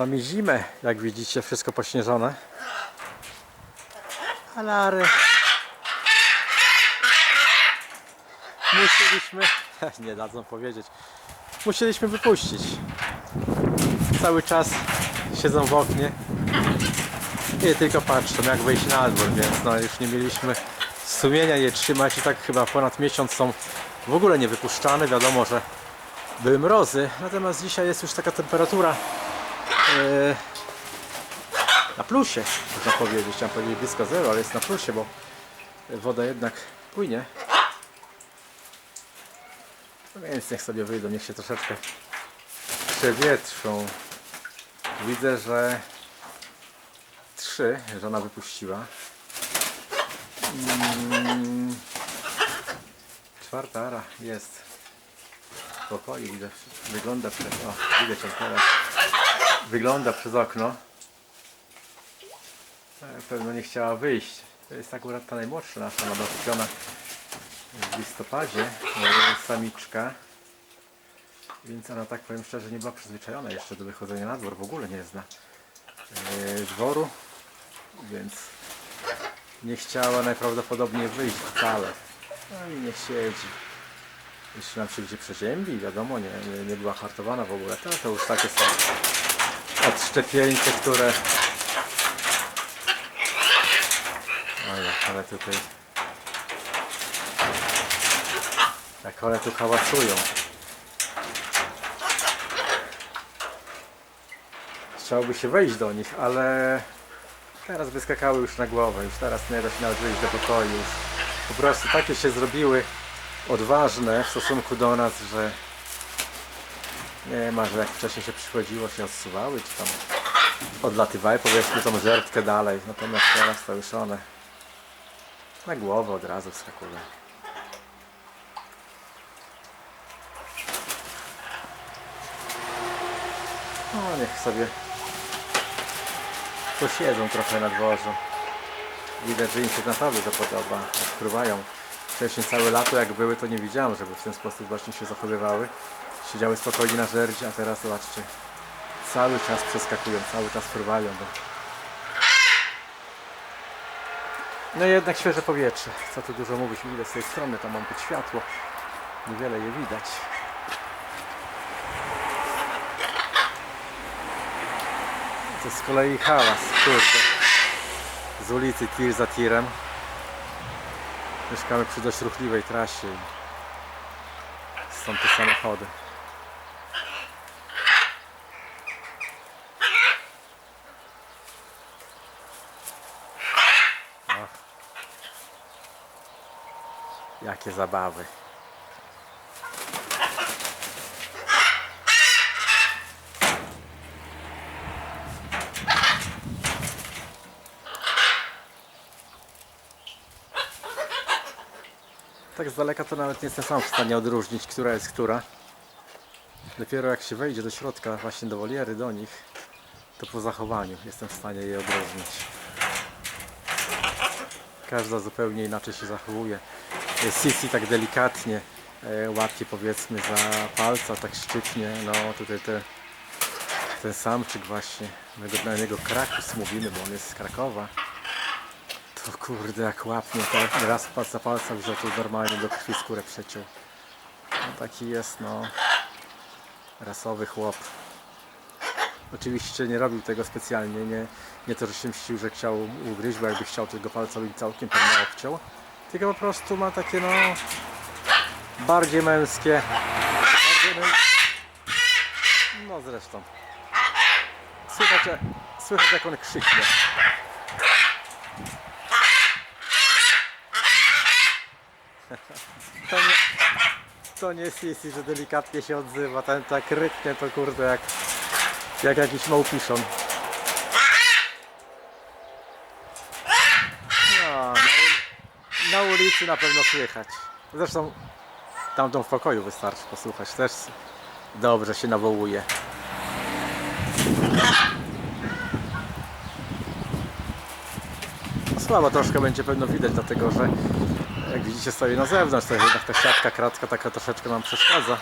Mamy zimę, jak widzicie, wszystko pośnieżone. Alary. Musieliśmy, nie dadzą powiedzieć, musieliśmy wypuścić. Cały czas siedzą w oknie i tylko patrzą jak wejść na dwór, więc no już nie mieliśmy sumienia je trzymać i tak chyba ponad miesiąc są w ogóle nie wypuszczane. Wiadomo, że były mrozy, natomiast dzisiaj jest już taka temperatura na plusie, można powiedzieć. Chciałem powiedzieć blisko zero, ale jest na plusie, bo woda jednak płynie. No więc niech sobie wyjdą, niech się troszeczkę przewietrzą. Widzę, że trzy żona wypuściła. Mm, czwarta ara jest w pokoju, widać, wygląda przez, o, teraz, wygląda przez okno. E, Pewno nie chciała wyjść. To jest akurat ta najmłodsza nasza, ona była kupiona w listopadzie, samiczka. Więc ona tak powiem szczerze nie była przyzwyczajona jeszcze do wychodzenia na dwór, w ogóle nie zna e, dworu, więc nie chciała najprawdopodobniej wyjść wcale. No i nie siedzi. Jeśli nam się gdzie przeziębi, wiadomo, nie, nie, nie była hartowana w ogóle, to, to już takie są odszczepieńce, które Oj, jak one tutaj jak one tu hałasują. Chciałoby się wejść do nich, ale teraz wyskakały już na głowę, już teraz nie da się nawet wyjść do pokoju. Już po prostu takie się zrobiły odważne w stosunku do nas, że nie ma, że jak wcześniej się przychodziło, się odsuwały, czy tam odlatywały powiedzmy tą żertkę dalej. Natomiast teraz to już one na głowę od razu wskakują. No niech sobie posiedzą trochę na dworzu. Widać, że im się naprawdę to podoba. Odkrywają. Wcześniej całe lato jak były, to nie widziałem, żeby w ten sposób właśnie się zachowywały. Siedziały spokojnie na żerdzi, a teraz zobaczcie. Cały czas przeskakują, cały czas fruwają. Bo... No i jednak świeże powietrze. Co tu dużo mówić, widać z tej strony, tam mam być światło. Niewiele je widać. To z kolei hałas, kurde. Z ulicy tir za tirem. Mieszkamy przy dość ruchliwej trasie. Są te samochody. Jakie zabawy. Tak z daleka to nawet nie jestem sam w stanie odróżnić, która jest która. Dopiero jak się wejdzie do środka, właśnie do woliery, do nich, to po zachowaniu jestem w stanie je odróżnić. Każda zupełnie inaczej się zachowuje. Sisi tak delikatnie e, łapie powiedzmy za palca, tak szczytnie. No tutaj te, ten samczyk właśnie, my go, na niego Krakus mówimy, bo on jest z Krakowa. To kurde jak łapnie, to raz pas za palca wziął, to normalnie do krwi skórę przeciął. No, taki jest no rasowy chłop. Oczywiście nie robił tego specjalnie, nie, nie to, że się mścił, że chciał ugryźć, bo jakby chciał tego palca by całkiem pewnie obciął. Tylko po prostu ma takie no bardziej męskie. Bardziej. No zresztą. Słychać, słychać jak on krzyknie. To nie, to nie Sisi, że delikatnie się odzywa. Ten tak ryknie to kurde jak, jak jakiś małpiszon. No, na, ul- na pewno słychać. Zresztą tamtą w pokoju wystarczy posłuchać. Też dobrze się nawołuje. Słabo troszkę będzie pewno widać, dlatego że jak widzicie stoi na zewnątrz, to jednak ta siatka, kratka taka troszeczkę nam przeszkadza.